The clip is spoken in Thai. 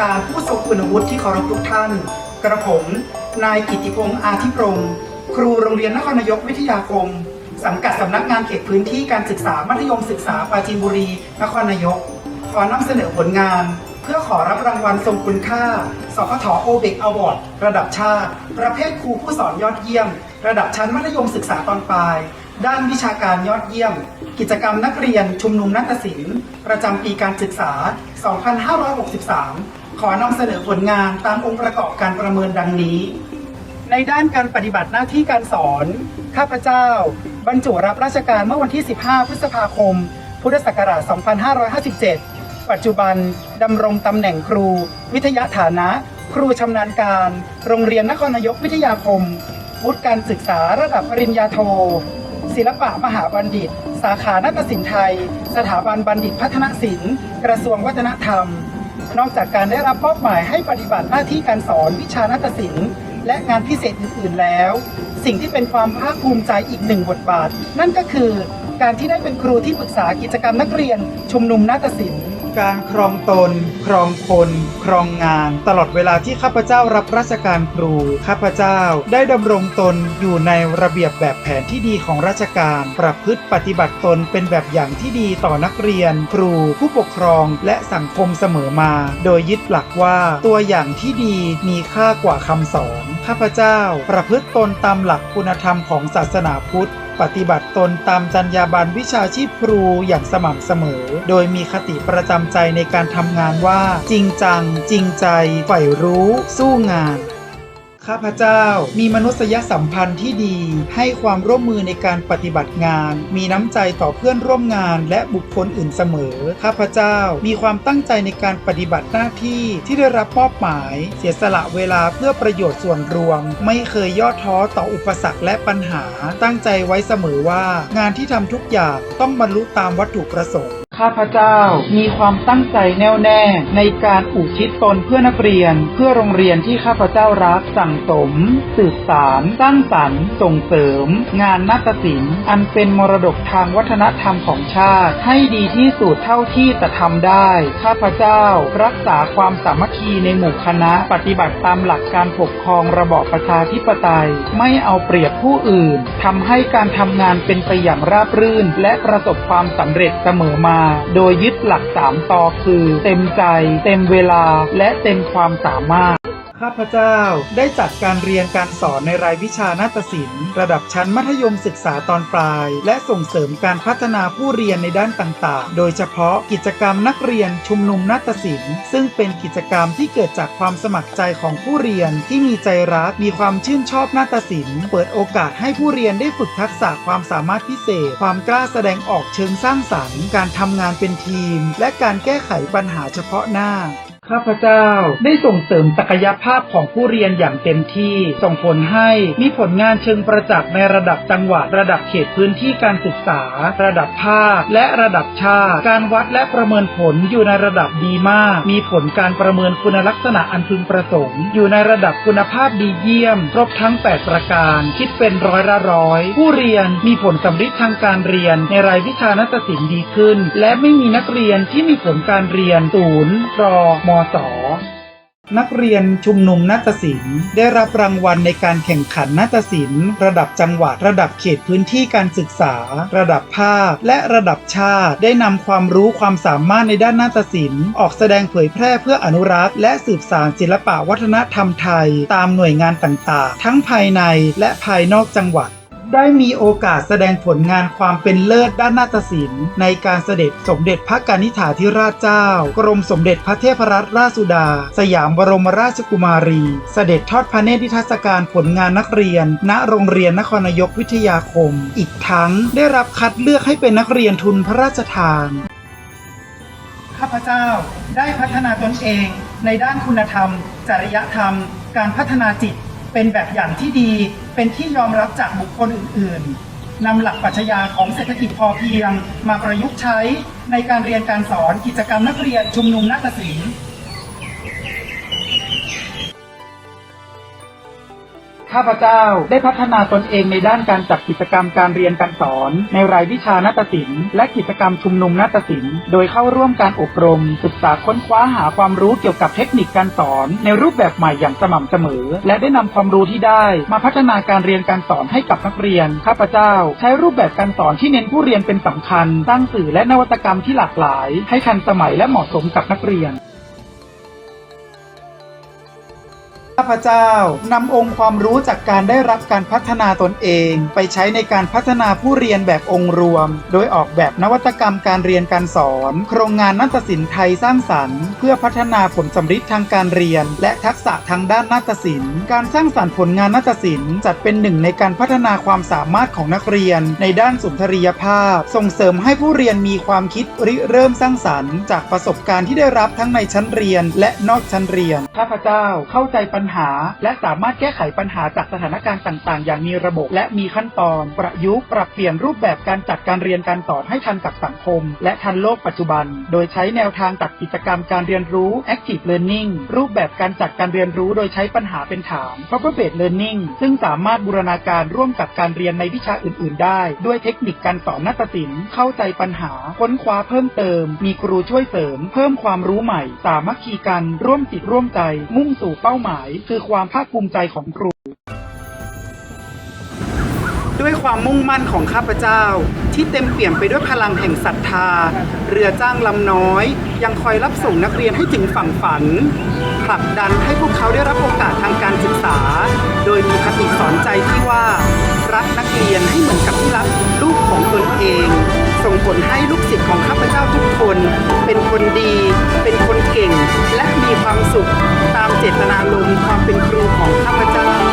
การผู้ทรงคุณวุฒิที่เคารพทุกท่าน กระผม นายกิติพงษ์อาทิพรมครูโรงเรียนนครนายกวิทยาคม สังกัดสำนักงานเขตพื้นที่การศึกษามัธยมศึกษาปราจีนบุรี นครนายก ขอนำเสนอผลงาน เพื่อขอรับรางวัลทรงคุณค่า สพทโอเบกอวอร์ดระดับชาติ ประเภทครูผู้สอนยอดเยี่ยม ระดับชั้นมัธยมศึกษาตอนปลาย ด้านวิชาการยอดเยี่ยม กิจกรรมนักเรียนชุมนุมนัตศิลป์ประจำปีการศึกษา 2563 ขอนำเสนอผลงานตามองค์ประกอบการประเมินดังนี้ ในด้านการปฏิบัติหน้าที่การสอน ข้าพเจ้า บรรจุรับราชการเมื่อวันที่ 15 พฤษภาคม พุทธศักราช 2557 ปัจจุบันดำรงตำแหน่งครู วิทยาฐานะ ครูชำนาญการ โรงเรียนนครนายกวิทยาคมวุฒิการศึกษาระดับปริญญาโท ศิลปะมหาบัณฑิต สาขานาฏศิลป์ไทย สถาบันบัณฑิตพัฒนศิลป์ กระทรวงวัฒนธรรม นอกจากการได้รับมอบหมายให้ปฏิบัติหน้าที่การสอนวิชานาฏศิลป์ และงานพิเศษอื่นๆแล้ว สิ่งที่เป็นความภาคภูมิใจอีกหนึ่งบทบาท นั่นก็คือการที่ได้เป็นครูที่ปรึกษากิจกรรมนักเรียนชุมนุมนาฏศิลป์ การครองตน ครองคน ครองงาน ตลอดเวลาที่ข้าพเจ้ารับราชการครู ข้าพเจ้าได้ดำรงตนอยู่ในระเบียบแบบแผนที่ดีของราชการ ประพฤติปฏิบัติตนเป็นแบบอย่างที่ดีต่อนักเรียน ครู ผู้ปกครอง และสังคมเสมอมา โดยยึดหลักว่าตัวอย่างที่ดีมีค่ากว่าคำสอน ข้าพเจ้าประพฤติตนตามหลักคุณธรรมของศาสนาพุทธ ปฏิบัติตนตามจรรยาบรรณวิชาชีพครูอย่างสม่ำเสมอ โดยมีคติประจำใจในการทำงานว่า จริงจัง จริงใจใฝ่รู้ สู้งาน ข้าพเจ้ามีมนุษยสัมพันธ์ที่ดี ให้ความร่วมมือในการปฏิบัติงาน มีน้ำใจต่อเพื่อนร่วมงาน และบุคคลอื่นเสมอ ข้าพเจ้ามีความตั้งใจในการปฏิบัติหน้าที่ที่ได้รับมอบหมาย เสียสละเวลาเพื่อประโยชน์ส่วนรวม ไม่เคยย่อท้อต่ออุปสรรคและปัญหา ตั้งใจไว้เสมอว่า งานที่ทำทุกอย่างต้องบรรลุตามวัตถุประสงค์ ข้าพเจ้ามีความตั้งใจแน่วแน่ ในการอุทิศตนเพื่อนักเรียน เพื่อโรงเรียนที่ข้าพเจ้ารักสั่งสม สืบสารสร้างสรรค์ ส่งเสริม งานนาฏศิลป์ อันเป็นมรดกทางวัฒนธรรมของชาติ ให้ดีที่สุดเท่าที่จะทำได้ ข้าพเจ้ารักษาความสามัคคีในหมู่คณะ ปฏิบัติตามหลักการปกครองระบอบประชาธิปไตย ไม่เอาเปรียบผู้อื่นทำให้การทำงานเป็นไปอย่างราบรื่น และประสบความสำเร็จเสมอมาโดยยึดหลักสามตอคือ เต็มใจ เต็มเวลา และเต็มความสามารถ ข้าพเจ้าได้จัดการเรียนการสอนในรายวิชานาฏศิลป์ระดับชั้นมัธยมศึกษาตอนปลาย และส่งเสริมการพัฒนาผู้เรียนในด้านต่าง ๆ โดยเฉพาะกิจกรรมนักเรียนชุมนุมนาฏศิลป์ซึ่งเป็นกิจกรรมที่เกิดจากความสมัครใจของผู้เรียนที่มีใจรักมีความชื่นชอบนาฏศิลป์เปิดโอกาสให้ผู้เรียนได้ฝึกทักษะความสามารถพิเศษ ความกล้าแสดงออกเชิงสร้างสรรค์ การทำงานเป็นทีม และการแก้ไขปัญหาเฉพาะหน้า ข้าพเจ้าได้ส่งเสริมศักยภาพของผู้เรียนอย่างเต็มที่ ส่งผลให้มีผลงานเชิงประจักษ์ในระดับจังหวัด ระดับเขตพื้นที่การศึกษา ระดับภาค และระดับชาติ การวัดและประเมินผลอยู่ในระดับดีมาก มีผลการประเมินคุณลักษณะอันพึงประสงค์ อยู่ในระดับคุณภาพดีเยี่ยม ครบทั้ง 8 ประการ คิดเป็นร้อยละร้อย ผู้เรียนมีผลสำฤทธิ์ทางการเรียนในรายวิชานาฏศิลป์ดีขึ้น และไม่มีนักเรียนที่มีผลการเรียนศูนย์รอมศ นักเรียนชุมนุมนาฏศิลป์ ได้รับรางวัลในการแข่งขันนาฏศิลป์ ระดับจังหวัด ระดับเขตพื้นที่การศึกษา ระดับภาค และระดับชาติ ได้นำความรู้ความสามารถในด้านนาฏศิลป์ ออกแสดงเผยแพร่เพื่ออนุรักษ์ และสืบสานศิลปะวัฒนธรรมไทย ตามหน่วยงานต่างๆ ทั้งภายในและภายนอกจังหวัด ได้มีโอกาสแสดงผลงานความเป็นเลิศด้านนาฏศิลป์ ในการเสด็จสมเด็จพระกนิษฐาธิราชเจ้า กรมสมเด็จพระเทพรัตนราชสุดา สยามบรมราชกุมารี เสด็จทอดพระเนตรนิทรรศการผลงานนักเรียน ณโรงเรียนนครนายกวิทยาคม อีกทั้งได้รับคัดเลือกให้เป็นนักเรียนทุนพระราชทาน ข้าพเจ้าได้พัฒนาตนเอง ในด้านคุณธรรม จริยธรรม การพัฒนาจิต เป็นแบบอย่างที่ดี เป็นที่ยอมรับจากบุคคลอื่นๆนำหลักปรัชญาของเศรษฐกิจพอเพียง มาประยุกต์ใช้ในการเรียนการสอนกิจกรรมนักเรียนชุมนุมนักศิลป์ ข้าพเจ้าได้พัฒนาตนเองในด้านการจัดกิจกรรมการเรียนการสอน ในรายวิชานาฏศิลป์และกิจกรรมชุมนุมนาฏศิลป์โดยเข้าร่วมการอบรม ศึกษาค้นคว้าหาความรู้เกี่ยวกับเทคนิคการสอน ในรูปแบบใหม่อย่างสม่ำเสมอ และได้นำความรู้ที่ได้มาพัฒนาการเรียนการสอนให้กับนักเรียน ข้าพเจ้า ใช้รูปแบบการสอนที่เน้นผู้เรียนเป็นสำคัญสร้างสื่อและนวัตกรรมที่หลากหลาย ให้ทันสมัยและเหมาะสมกับนักเรียน ข้าพเจ้านำองค์ความรู้จากการได้รับการพัฒนาตนเอง ไปใช้ในการพัฒนาผู้เรียนแบบองค์รวม โดยออกแบบนวัตกรรมการเรียนการสอน โครงงานนาฏศิลป์ไทยสร้างสรรค์ เพื่อพัฒนาผลสำฤทธิ์ทางการเรียน และทักษะทางด้านนาฏศิลป์ การสร้างสรรค์ผลงานนาฏศิลป์จัดเป็นหนึ่งในการพัฒนาความสามารถของนักเรียน ในด้านสุนทรียภาพ ส่งเสริมให้ผู้เรียนมีความคิดริเริ่มสร้างสรรค์ จากประสบการณ์ที่ได้รับทั้งในชั้นเรียน และนอกชั้นเรียนข้าพเจ้าเข้าใจปัญหา และสามารถแก้ไขปัญหาจากสถานการณ์ต่างๆ อย่างมีระบบ และมีขั้นตอน ประยุกต์ปรับเปลี่ยนรูปแบบการจัดการเรียนการสอนให้ทันกับสังคม และทันโลกปัจจุบัน โดยใช้แนวทางจัดกิจกรรมการเรียนรู้ active learning รูปแบบการจัดการเรียนรู้โดยใช้ปัญหาเป็นฐาน proper based learning ซึ่งสามารถบูรณาการร่วมกับการเรียนในวิชาอื่น ๆ ได้ ด้วยเทคนิคการสอนนาฏศิลป์เข้าใจปัญหา ค้นคว้าเพิ่มเติม มีครูช่วยเสริม เพิ่มความรู้ใหม่ สามัคคีกัน ร่วมจิตร่วมใจ มุ่งสู่เป้าหมายคือความภาคภูมิใจของครู ด้วยความมุ่งมั่นของข้าพเจ้า ที่เต็มเปี่ยมไปด้วยพลังแห่งศรัทธา เรือจ้างลำน้อย ยังคอยรับส่งนักเรียนให้ถึงฝั่งฝันผลักดันให้พวกเขาได้รับโอกาสทางการศึกษา โดยมีคติสอนใจที่ว่า รักนักเรียนให้เหมือนกับที่รักลูกของตนเอง ส่งผลให้ลูกศิษย์ของข้าพเจ้าทุกคน เป็นคนดีเป เก่ง และมีความสุขตามเจตนารมณ์ความเป็นครูของข้าพเจ้า